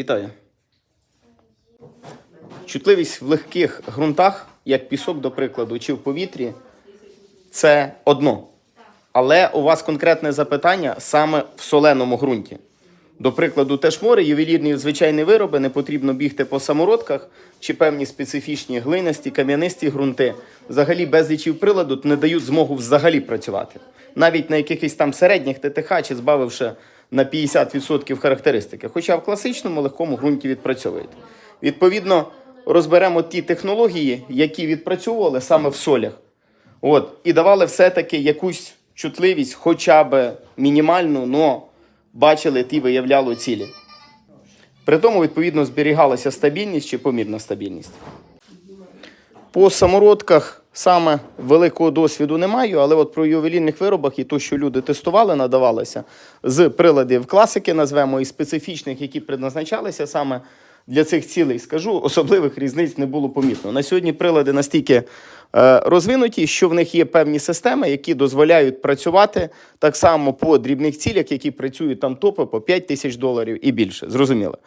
Вітаю. Чутливість в легких ґрунтах, як пісок, до прикладу, чи в повітрі, це одно. Але у вас конкретне запитання саме в соленому ґрунті. До прикладу, теж море, ювелірні звичайні вироби, не потрібно бігти по самородках чи певні специфічні глинисті, кам'янисті ґрунти. Взагалі безлічів приладу не дають змогу взагалі працювати. Навіть на якихось там середніх ТТХ чи збавивши на 50% характеристики. Хоча в класичному легкому ґрунті відпрацьовуєте. Відповідно, розберемо ті технології, які відпрацьовували саме в солях. От, і давали все-таки якусь чутливість, хоча б мінімальну, но бачили ті виявляли цілі. При тому, відповідно, зберігалася стабільність чи помірна стабільність. По самородках саме великого досвіду не маю, але от про ювелірних виробах і то, що люди тестували, надавалося з приладів класики, назвемо, і специфічних, які предназначалися саме для цих цілей, скажу, особливих різниць не було помітно. На сьогодні прилади настільки е, розвинуті, що в них є певні системи, які дозволяють працювати так само по дрібних цілях, які працюють там топи по 5 тисяч доларів і більше. Зрозуміло.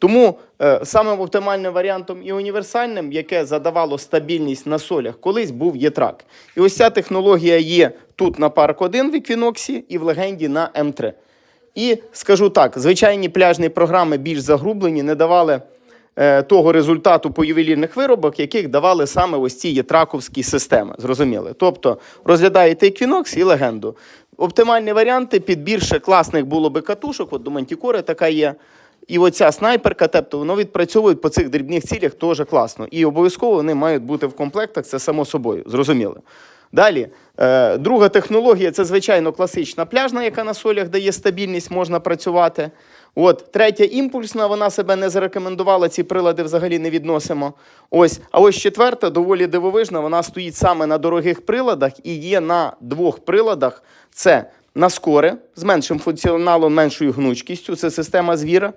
Тому е, самим оптимальним варіантом і універсальним, яке задавало стабільність на солях, колись був єтрак. І ось ця технологія є тут на Парк 1 в Еквіноксі і в легенді на М3. І скажу так: звичайні пляжні програми більш загрублені, не давали е, того результату по ювелірних виробах, яких давали саме ось ці єтраковські системи. Зрозуміли? Тобто розглядаєте Equinox і легенду. Оптимальні варіанти, підбір ще класних було би катушок, от до Мантікори така є. І оця снайперка, тобто воно відпрацьовує по цих дрібних цілях теж класно. І обов'язково вони мають бути в комплектах, це само собою, зрозуміло. Далі, е, друга технологія це, звичайно, класична пляжна, яка на солях дає стабільність, можна працювати. От, третя імпульсна, вона себе не зарекомендувала, ці прилади взагалі не відносимо. Ось, а ось четверта, доволі дивовижна, вона стоїть саме на дорогих приладах і є на двох приладах. Це на скоре з меншим функціоналом, меншою гнучкістю, це система звіра,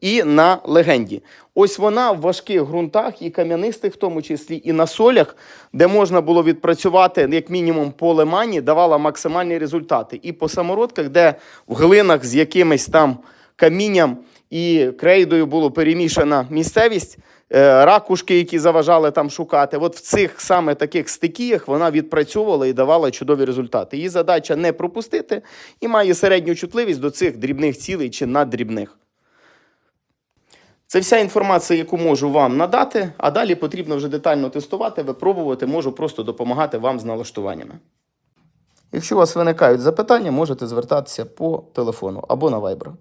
і на легенді. Ось вона в важких ґрунтах і кам'янистих, в тому числі, і на солях, де можна було відпрацювати як мінімум по лимані, давала максимальні результати. І по самородках, де в глинах з якимось там камінням і крейдою було перемішана місцевість. Е, Ракушки, які заважали там шукати, от в цих саме таких стикіях вона відпрацьовувала і давала чудові результати. Її задача не пропустити і має середню чутливість до цих дрібних цілей чи наддрібних. Це вся інформація, яку можу вам надати, а далі потрібно вже детально тестувати, випробувати, можу просто допомагати вам з налаштуваннями. Якщо у вас виникають запитання, можете звертатися по телефону або на Viber.